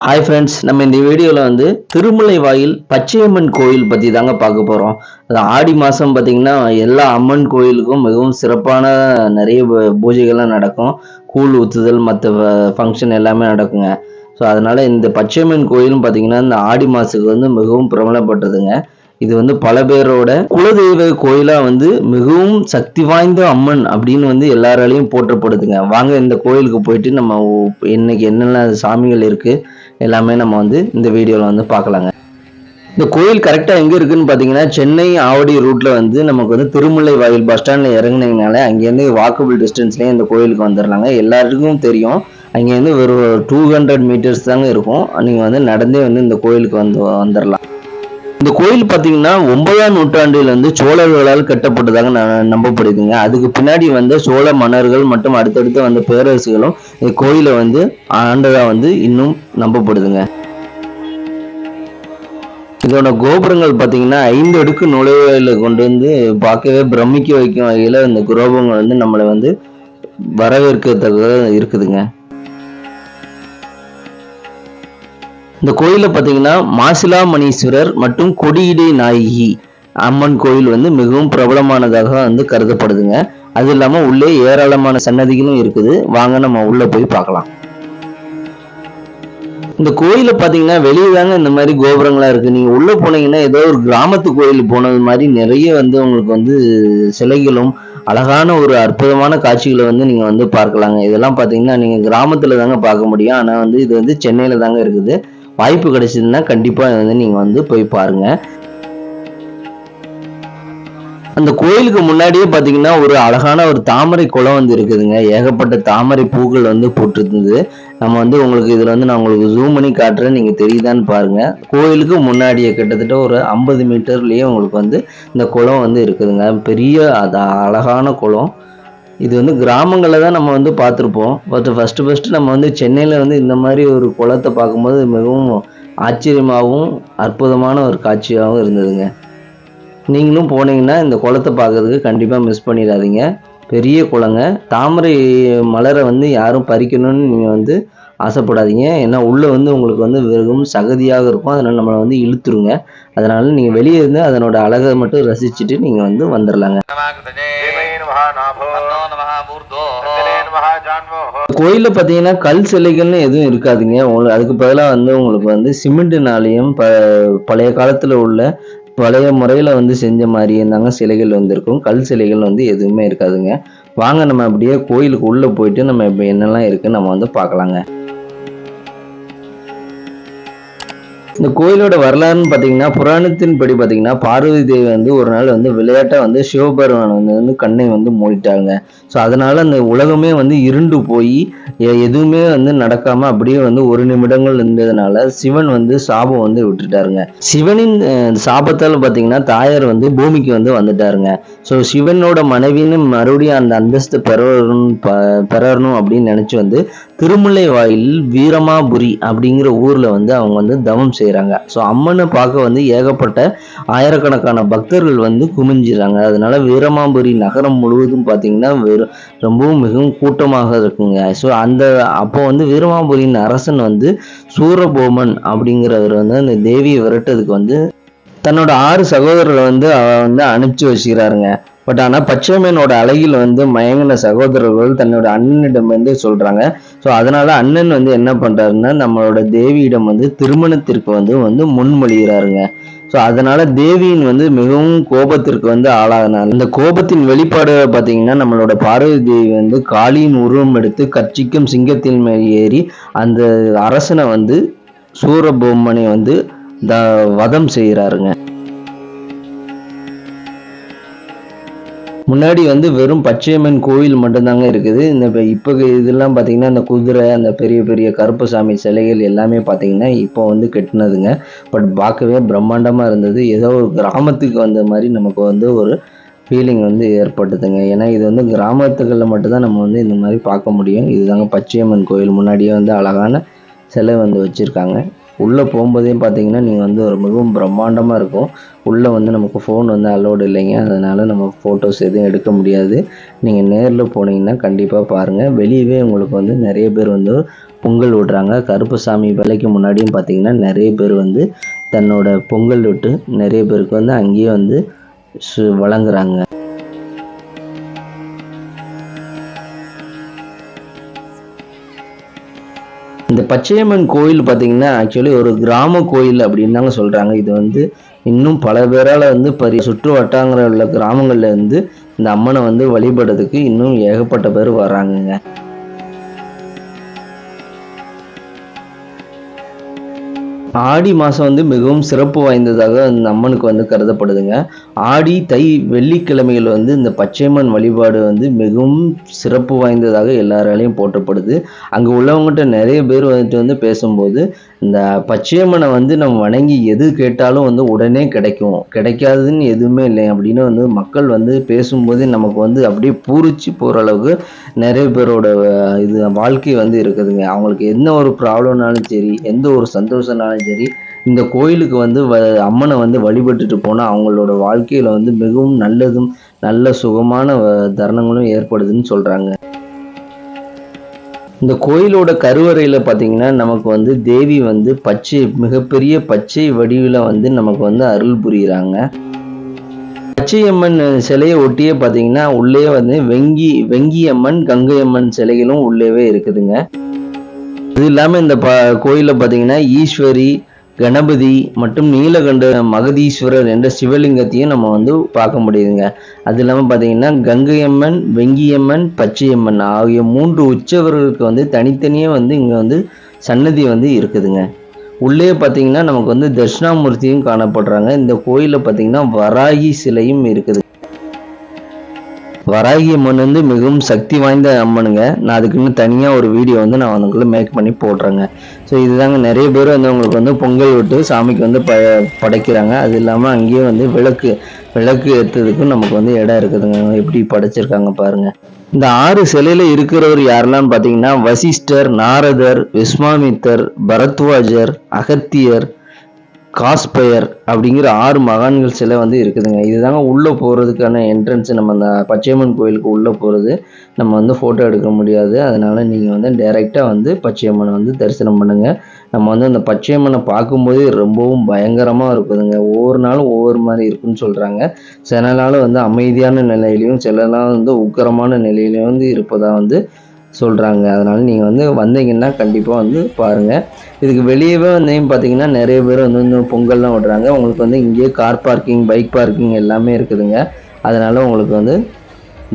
Hi friends நம்ம இந்த வீடியோவில் வந்து திருமலை வாயில் பச்சையம்மன் கோயில் பற்றி தாங்க பார்க்க போகிறோம் அது ஆடி மாதம் பார்த்திங்கன்னா எல்லா அம்மன் கோயிலுக்கும் மிகவும் சிறப்பான நிறைய பூ- பூஜைகள்லாம் நடக்கும். கூழ் ஊற்றுதல் மற்ற ஃபங்க்ஷன் எல்லாமே நடக்குங்க. ஸோ அதனால் இந்த பச்சையம்மன் கோயிலும் பார்த்திங்கன்னா இந்த ஆடி மாதத்துக்கு வந்து மிகவும் பிரபலப்பட்டதுங்க. இது வந்து பல பேரோட குலதெய்வ கோயிலாக வந்து மிகவும் சக்தி வாய்ந்த அம்மன் அப்படின்னு வந்து எல்லாராலையும் போற்றப்படுதுங்க. வாங்க இந்த கோயிலுக்கு போயிட்டு நம்ம இன்னைக்கு என்னென்ன சாமிகள் இருக்குது எல்லாமே நம்ம வந்து இந்த வீடியோவில் வந்து பார்க்கலாங்க. இந்த கோயில் கரெக்டாக எங்கே இருக்குன்னு பார்த்தீங்கன்னா சென்னை ஆவடி ரூட்டில் வந்து நமக்கு வந்து திருமுல்லை வாயில் பஸ் ஸ்டாண்டில் இறங்கினீங்கனால அங்கேருந்து வாக்கபிள் டிஸ்டன்ஸ்லேயே இந்த கோயிலுக்கு வந்துடலாங்க எல்லாருக்கும் தெரியும். அங்கேருந்து வெறும் டூ ஹண்ட்ரட் மீட்டர்ஸ் தாங்க இருக்கும். நீங்கள் வந்து நடந்தே வந்து இந்த கோயிலுக்கு வந்து வந்துடலாம் இந்த கோயில் பார்த்தீங்கன்னா ஒன்பதாம் நூற்றாண்டில் வந்து சோழர்களால் கட்டப்பட்டதாக ந- நம்பப்படுதுங்க. அதுக்கு பின்னாடி வந்த சோழ மன்னர்கள் மற்றும் அடுத்தடுத்து வந்த பேரரசுகளும் இந்த கோயிலை வந்து ஆண்டதா வந்து இன்னும் நம்பப்படுதுங்க. இதோட கோபுரங்கள் பார்த்தீங்கன்னா ஐந்து அடுக்கு நுழைவாயில கொண்டு வந்து பார்க்கவே பிரமிக்க வைக்கும் வகையில் இந்த கோபுரங்கள் வந்து நம்மளை வந்து வரவேற்கத்தக்கதாக இருக்குதுங்க. இந்த கோயிலில் பார்த்தீங்கன்னா மாசிலாமணீஸ்வரர் மற்றும் கொடியிடை நாயகி அம்மன் கோயில் வந்து மிகவும் பிரபலமானதாக வந்து கருதப்படுதுங்க. அது இல்லாமல் உள்ளே ஏராளமான சன்னதிகளும் இருக்குது. வாங்க நம்ம உள்ளே போய் பார்க்கலாம். இந்த கோயிலை பார்த்தீங்கன்னா வெளியே தாங்க இந்த மாதிரி கோபுரங்களா இருக்கு. நீங்க உள்ள போனீங்கன்னா ஏதோ ஒரு கிராமத்து கோயில் போனது மாதிரி நிறைய வந்து உங்களுக்கு வந்து சிலைகளும் அழகான ஒரு அற்புதமான காட்சிகளை வந்து நீங்க வந்து பார்க்கலாங்க. இதெல்லாம் பார்த்தீங்கன்னா நீங்க கிராமத்துல தாங்க பார்க்க முடியும். ஆனா வந்து இது வந்து சென்னையில தாங்க இருக்குது. வாய்ப்பு கிடைச்சதுன்னா கண்டிப்பாக வந்து நீங்கள் வந்து போய் பாருங்க. அந்த கோயிலுக்கு முன்னாடியே பார்த்தீங்கன்னா ஒரு அழகான ஒரு தாமரை குளம் வந்து இருக்குதுங்க. ஏகப்பட்ட தாமரை பூக்கள் வந்து போட்டிருந்தது. நம்ம வந்து உங்களுக்கு இதில் வந்து நான் உங்களுக்கு ஜூம் பண்ணி காட்டுறேன். நீங்கள் தெரியுதான்னு பாருங்கள் கோயிலுக்கு முன்னாடியே கிட்டத்தட்ட ஒரு ஐம்பது மீட்டர்லேயே உங்களுக்கு வந்து இந்த குளம் வந்து இருக்குதுங்க. பெரிய அது அழகான குளம். இது வந்து கிராமங்களில் தான் நம்ம வந்து பார்த்துருப்போம். பட் ஃபஸ்ட்டு ஃபஸ்ட்டு நம்ம வந்து சென்னையில் வந்து இந்த மாதிரி ஒரு குளத்தை பார்க்கும்போது மிகவும் ஆச்சரியமாகவும் அற்புதமான ஒரு காட்சியாகவும் இருந்ததுங்க. நீங்களும் போனீங்கன்னா இந்த குளத்தை பார்க்கறதுக்கு கண்டிப்பாக மிஸ் பண்ணிடாதீங்க. பெரிய குளங்க. தாமரை மலரை வந்து யாரும் பறிக்கணும்னு நீங்கள் வந்து ஆசைப்படாதீங்க. ஏன்னா உள்ளே வந்து உங்களுக்கு வந்து வெறும் சகதியாக இருக்கும். அதனால் நம்மளை வந்து இழுத்துருங்க. அதனால் நீங்கள் வெளியே இருந்து அதனோட அழகை மட்டும் ரசிச்சுட்டு நீங்கள் வந்து வந்துடலாங்க கோயிலில் பார்த்தீங்கன்னா கல் சிலைகள்னு எதுவும் இருக்காதுங்க. உங்களுக்கு அதுக்கு பதிலாக வந்து உங்களுக்கு வந்து சிமெண்ட்டுனாலையும் ப பழைய காலத்தில் உள்ள பழைய முறையில் வந்து செஞ்ச மாதிரி இருந்தாங்க சிலைகள் வந்துருக்கும். கல் சிலைகள் வந்து எதுவுமே இருக்காதுங்க. வாங்க நம்ம அப்படியே கோயிலுக்கு உள்ளே போயிட்டு நம்ம இப்போ என்னெல்லாம் இருக்குது நம்ம வந்து பார்க்கலாங்க. இந்த கோயிலோட வரலாறுன்னு பார்த்தீங்கன்னா புராணத்தின்படி பார்த்தீங்கன்னா பார்வதி தேவி வந்து ஒரு நாள் வந்து விளையாட்டாக வந்து சிவபெருமான் வந்து வந்து கண்ணை வந்து மூடிட்டாங்க. ஸோ அதனால அந்த உலகமே வந்து இருண்டு போய் எதுவுமே வந்து நடக்காமல் அப்படியே வந்து ஒரு நிமிடங்கள் இருந்ததுனால சிவன் வந்து சாபம் வந்து விட்டுட்டாருங்க. சிவனின் சாபத்தால் பார்த்தீங்கன்னா தாயார் வந்து பூமிக்கு வந்து வந்துட்டாருங்க. ஸோ சிவனோட மனைவின்னு மறுபடியும் அந்த அந்தஸ்து பெறணும் பெறணும் அப்படின்னு நினச்சி வந்து திருமுல்லை வாயில் வீரமாபுரி அப்படிங்கிற ஊரில் வந்து அவங்க வந்து தவம் செய்கிறாங்க ஸோ அம்மனை பார்க்க வந்து ஏகப்பட்ட ஆயிரக்கணக்கான பக்தர்கள் வந்து குமிஞ்சிடறாங்க அதனால வீரமாபுரி நகரம் முழுவதும் பார்த்தீங்கன்னா வெறும் ரொம்பவும் மிகவும் கூட்டமாக இருக்குங்க. ஸோ அந்த அப்போ வந்து வீரமாபுரியின் அரசன் வந்து சூரபோமன் அப்படிங்கிறவர் வந்து அந்த தேவியை விரட்டதுக்கு வந்து தன்னோட ஆறு சகோதரரை வந்து அவ வந்து அனுப்பிச்சு வச்சுக்கிறாருங்க. பட் ஆனால் பச்சைமேனோட அழகில் வந்து மயங்கின சகோதரர்கள் தன்னோட அண்ணனிடம் வந்து சொல்கிறாங்க ஸோ அதனால் அண்ணன் வந்து என்ன பண்ணுறாருன்னா நம்மளோட தேவியிடம் வந்து திருமணத்திற்கு வந்து வந்து முன்மொழிகிறாருங்க. ஸோ அதனால தேவியின் வந்து மிகவும் கோபத்திற்கு வந்து ஆளாகினார் அந்த கோபத்தின் வெளிப்பாடு பார்த்தீங்கன்னா நம்மளோட பார்வதி தேவி வந்து காளியின் உருவம் எடுத்து கட்சிக்கும் சிங்கத்தின் மேல் ஏறி அந்த அரசனை வந்து சூரபொம்மனை வந்து த வதம் செய்கிறாருங்க. முன்னாடி வந்து வெறும் பச்சையம்மன் கோயில் மட்டும்தாங்க இருக்குது. இந்த இப்போ இதெல்லாம் பார்த்தீங்கன்னா அந்த குதிரை அந்த பெரிய பெரிய கருப்பசாமி சிலைகள் எல்லாமே பார்த்தீங்கன்னா இப்போ வந்து கெட்டினதுங்க. பட் பார்க்கவே பிரம்மாண்டமாக இருந்தது. ஏதோ ஒரு கிராமத்துக்கு வந்த மாதிரி நமக்கு வந்து ஒரு ஃபீலிங் வந்து ஏற்பட்டுதுங்க. ஏன்னா இது வந்து கிராமத்துகளில் மட்டும்தான் நம்ம வந்து இந்த மாதிரி பார்க்க முடியும். இதுதாங்க பச்சையம்மன் கோயில். முன்னாடியே வந்து அழகான சிலை வந்து வச்சுருக்காங்க. உள்ளே போகும்போதே பார்த்தீங்கன்னா நீங்கள் வந்து ஒரு மிகவும் பிரம்மாண்டமாக இருக்கும். உள்ளே வந்து நமக்கு ஃபோன் வந்து அலோடு இல்லைங்க. அதனால் நம்ம ஃபோட்டோஸ் எதுவும் எடுக்க முடியாது. நீங்கள் நேரில் போனீங்கன்னா கண்டிப்பாக பாருங்கள் வெளியவே உங்களுக்கு வந்து நிறைய பேர் வந்து பொங்கல் விடுறாங்க. கருப்புசாமி வேலைக்கு முன்னாடியும் பார்த்தீங்கன்னா நிறைய பேர் வந்து தன்னோட பொங்கல் விட்டு நிறைய பேருக்கு வந்து அங்கேயே வந்து சு- வழங்குறாங்க. இந்த பச்சையம்மன் கோயில் பார்த்தீங்கன்னா ஆக்சுவலி ஒரு கிராம கோயில் அப்படின்னு தாங்க சொல்கிறாங்க இது வந்து இன்னும் பல பேரால் வந்து பரி சுற்று வட்டாங்கிற உள்ள கிராமங்களில் இருந்து இந்த அம்மனை வந்து வழிபடுறதுக்கு இன்னும் ஏகப்பட்ட பேர் வராங்கங்க ஆடி மாதம் வந்து மிகவும் சிறப்பு வாய்ந்ததாக இந்த அம்மனுக்கு வந்து கருதப்படுதுங்க. ஆடி தை வெள்ளிக்கிழமைகள் வந்து இந்த பச்சையம்மன் வழிபாடு வந்து மிகவும் சிறப்பு வாய்ந்ததாக எல்லாராலையும் போற்றப்படுது. அங்கே உள்ளவங்ககிட்ட நிறைய பேர் வந்துட்டு வந்து பேசும்போது இந்த பச்சையம்மனை வந்து நம்ம வணங்கி எது கேட்டாலும் வந்து உடனே கிடைக்கும். கிடைக்காதுன்னு எதுவுமே இல்லை அப்படின்னு வந்து மக்கள் வந்து பேசும்போது நமக்கு வந்து அப்படியே பூரிச்சு போகிற அளவுக்கு நிறைய பேரோட இது வாழ்க்கை வந்து இருக்குதுங்க. அவங்களுக்கு என்ன ஒரு ப்ராப்ளம்னாலும் சரி எந்த ஒரு சந்தோஷம்னாலும் சரி இந்த கோயிலுக்கு வந்து வ அம்மனை வந்து வழிபட்டுட்டு போனால் அவங்களோட வாழ்க்கையில் வந்து மிகவும் நல்லதும் நல்ல சுகமான தருணங்களும் ஏற்படுதுன்னு சொல்கிறாங்க இந்த கோயிலோட கருவறையில் பார்த்தீங்கன்னா நமக்கு வந்து தேவி வந்து பச்சை மிகப்பெரிய பச்சை வடிவில் வந்து நமக்கு வந்து அருள் புரிகிறாங்க பச்சையம்மன் சிலையை ஒட்டியே பார்த்தீங்கன்னா உள்ளே வந்து வெங்கி வெங்கியம்மன் கங்கையம்மன் சிலைகளும் உள்ளேவே இருக்குதுங்க. இது இல்லாமல் இந்த ப கோயிலில் பார்த்தீங்கன்னா ஈஸ்வரி கணபதி மற்றும் நீலகண்ட மகதீஸ்வரர் என்ற சிவலிங்கத்தையும் நம்ம வந்து பார்க்க முடியுதுங்க. அது இல்லாமல் பார்த்தீங்கன்னா கங்கையம்மன் வெங்கியம்மன் பச்சையம்மன் ஆகிய மூன்று உற்சவர்களுக்கு வந்து தனித்தனியே வந்து இங்கே வந்து சன்னதி வந்து இருக்குதுங்க. உள்ளே பார்த்தீங்கன்னா நமக்கு வந்து தட்சிணாமூர்த்தியும் காணப்படுறாங்க. இந்த கோயிலில் பார்த்தீங்கன்னா வராகி சிலையும் இருக்குது. வராகி அம்மன் வந்து மிகவும் சக்தி வாய்ந்த அம்மனுங்க. நான் அதுக்குன்னு தனியாக ஒரு வீடியோ வந்து நான் உனக்குள்ள மேக் பண்ணி போடுறேங்க. ஸோ இதுதாங்க நிறைய பேர் வந்து அவங்களுக்கு வந்து பொங்கல் விட்டு சாமிக்கு வந்து ப படைக்கிறாங்க. அது இல்லாமல் அங்கேயே வந்து விளக்கு விளக்கு ஏற்றுறதுக்கும் நமக்கு வந்து இடம் இருக்குதுங்க. எப்படி படைச்சிருக்காங்க பாருங்கள் இந்த ஆறு சிலையில இருக்கிறவர் யாரெல்லாம் பார்த்தீங்கன்னா வசிஷ்டர் நாரதர் விஸ்வாமித்தர் பரத்வாஜர் அகத்தியர் காஸ்பயர் அப்படிங்கிற ஆறு மகான்கள் சிலை வந்து இருக்குதுங்க. இதுதாங்க உள்ளே போகிறதுக்கான என்ட்ரன்ஸ் நம்ம அந்த பச்சையம்மன் கோயிலுக்கு உள்ளே போகிறது நம்ம வந்து ஃபோட்டோ எடுக்க முடியாது. அதனால் நீங்கள் வந்து டைரெக்டாக வந்து பச்சையம்மனை வந்து தரிசனம் பண்ணுங்கள் நம்ம வந்து அந்த பச்சையம்மனை பார்க்கும்போதே ரொம்பவும் பயங்கரமாக இருக்குதுங்க. ஒவ்வொரு நாளும் ஒவ்வொரு மாதிரி இருக்குன்னு சொல்கிறாங்க சில நாள் வந்து அமைதியான நிலையிலையும் சில நாள் வந்து உக்கரமான நிலையிலையும் வந்து இருப்பதாக வந்து சொல்கிறாங்க அதனால் நீங்கள் வந்து வந்தீங்கன்னா கண்டிப்பாக வந்து பாருங்கள் இதுக்கு வெளியவே வந்து பார்த்தீங்கன்னா நிறைய பேர் வந்து இந்த பொங்கல்லாம் விடுறாங்க. உங்களுக்கு வந்து இங்கேயே கார் பார்க்கிங் பைக் பார்க்கிங் எல்லாமே இருக்குதுங்க. அதனால் உங்களுக்கு வந்து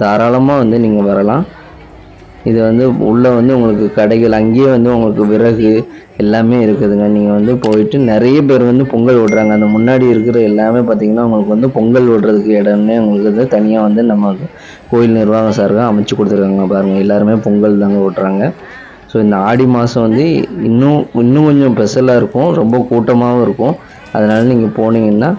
தாராளமாக வந்து நீங்கள் வரலாம். இது வந்து உள்ளே வந்து உங்களுக்கு கடைகள் அங்கேயே வந்து உங்களுக்கு விறகு எல்லாமே இருக்குதுங்க. நீங்கள் வந்து போயிட்டு நிறைய பேர் வந்து பொங்கல் விடுறாங்க. அந்த முன்னாடி இருக்கிற எல்லாமே பார்த்தீங்கன்னா உங்களுக்கு வந்து பொங்கல் விடுறதுக்கு இடம்னே உங்களுக்கு வந்து தனியாக வந்து நம்ம கோயில் நிர்வாகம் சார்பாக அமைச்சு கொடுத்துருக்காங்க பாருங்கள் எல்லாருமே பொங்கல் தாங்க விடுறாங்க. ஸோ இந்த ஆடி மாதம் வந்து இன்னும் இன்னும் கொஞ்சம் ஸ்பெஷலாக இருக்கும். ரொம்ப கூட்டமாகவும் இருக்கும். அதனால் நீங்கள் போனீங்கன்னா